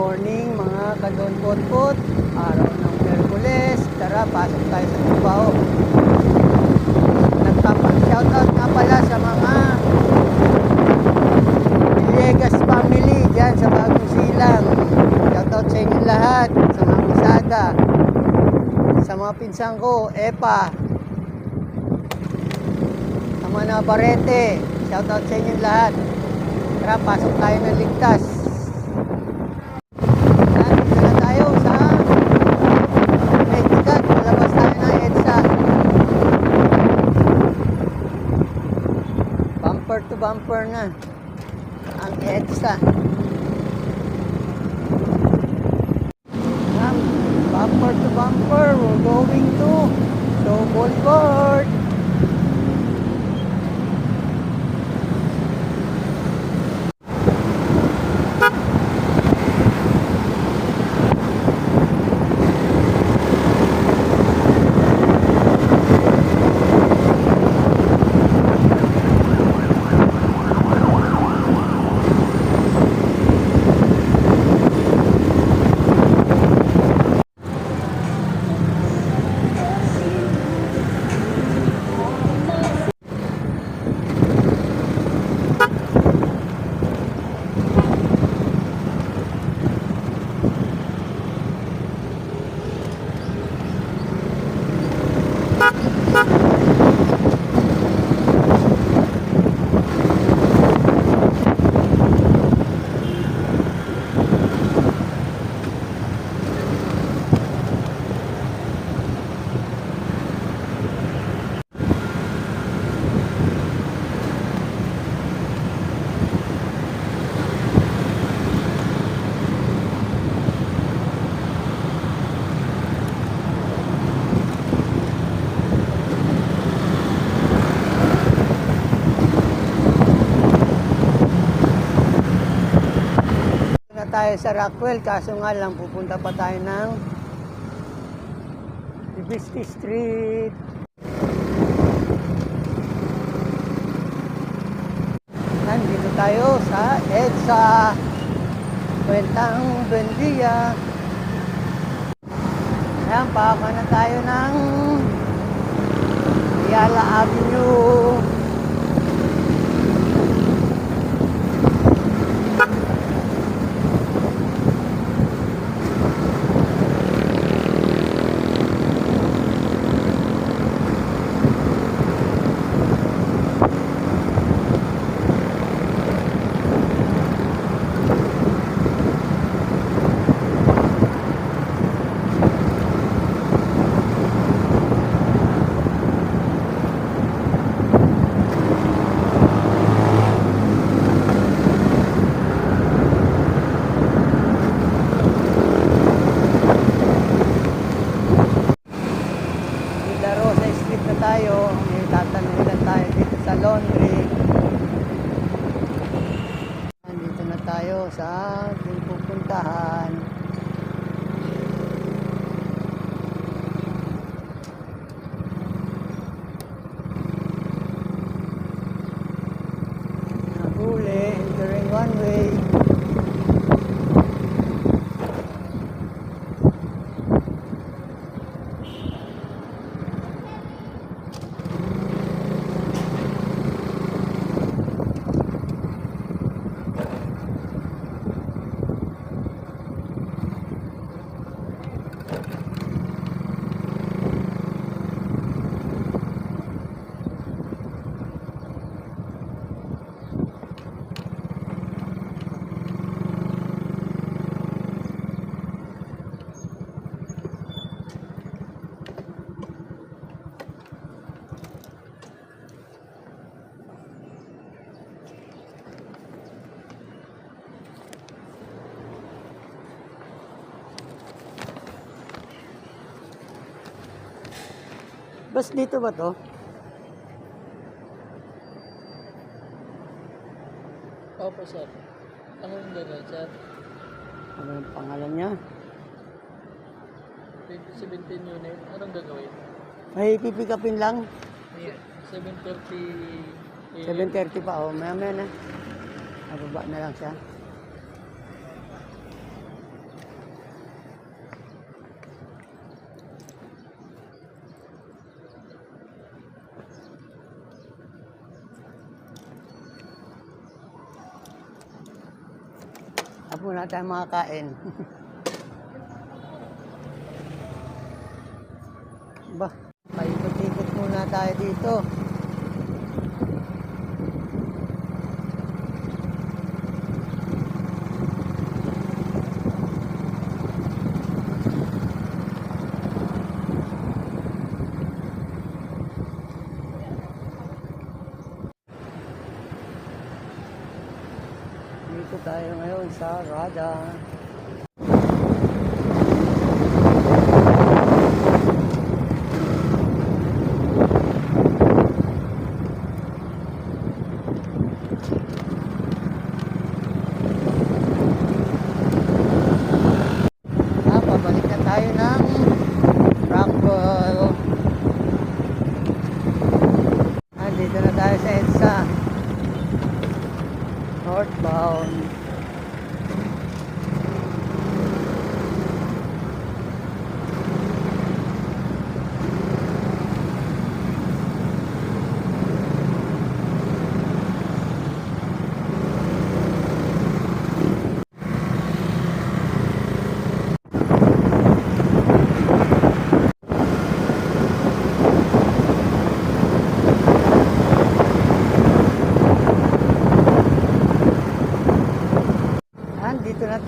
morning mga kadon-pot-pot. Araw ng Merkules. Tara, pasok tayo sa trabaho. Nagpapa-shoutout nga pala sa mga Villegas family dyan sa Bagong Silang. Shoutout sa inyo lahat, sa mga kusada, sa mga pinsang ko, Epa, sa mga Navarrete. Shoutout sa inyo lahat. Tara, pasok tayo ng ligtas. Yan, dito na tayo sa Medicat. Palabas tayo ng EDSA. Bumper to bumper na ang EDSA. Bumper to bumper. We're going to Double tayo sa Rockwell, kaso nga lang pupunta pa tayo ng Libisky Street. Nandito tayo sa EDSA, Kwentang Bendia. Ayan, paka na tayo ng Ayala Avenue. Villa Rosa Street na tayo. May tatanungin lang tayo dito sa laundry. Nandito na tayo sa ating pupuntahan. Bas dito ba to? Opo, sir. Ano yung gano'n, sir? Ano yung pangalan niya? 2017 unit. Anong gagawin? May pipikapin lang. 730 7.30 pa. Oh, maya maya na. Nababa na lang siya. Muna tayo makakain. ba, paikot-ikot muna tayo dito. Tayo ngayon sa Rada.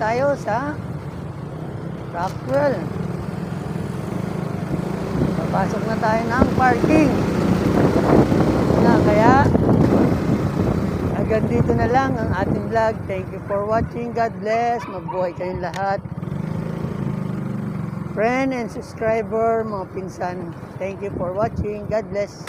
Tayo sa Rockwell. Papasok na tayo ng parking. Na, kaya hanggang dito na lang ang ating vlog. Thank you for watching. God bless. Mabuhay kayong lahat. Friend and subscriber, mga pinsan. Thank you for watching. God bless.